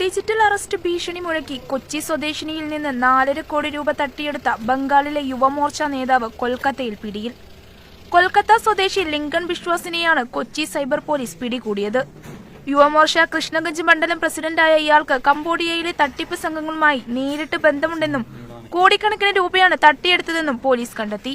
Digital arrest ഭീഷണി മുഴക്കി കൊച്ചി സ്വദേശിനിയിൽ നിന്ന് നാലര കോടി രൂപ തട്ടിയെടുത്ത ബംഗാളിലെ യുവമോർച്ച നേതാവ് കൊൽക്കത്തയിൽ പിടിയിൽ. കൊൽക്കത്ത സ്വദേശി ലിങ്കൺ വിശ്വാസിനെയാണ് കൊച്ചി സൈബർ പോലീസ് പിടികൂടിയത്. യുവമോർച്ച കൃഷ്ണഗഞ്ച് മണ്ഡലം പ്രസിഡന്റായ ഇയാൾക്ക് കംബോഡിയയിലെ തട്ടിപ്പ് സംഘങ്ങളുമായി നേരിട്ട് ബന്ധമുണ്ടെന്നും കോടിക്കണക്കിന് രൂപയാണ് തട്ടിയെടുത്തതെന്നും പോലീസ് കണ്ടെത്തി.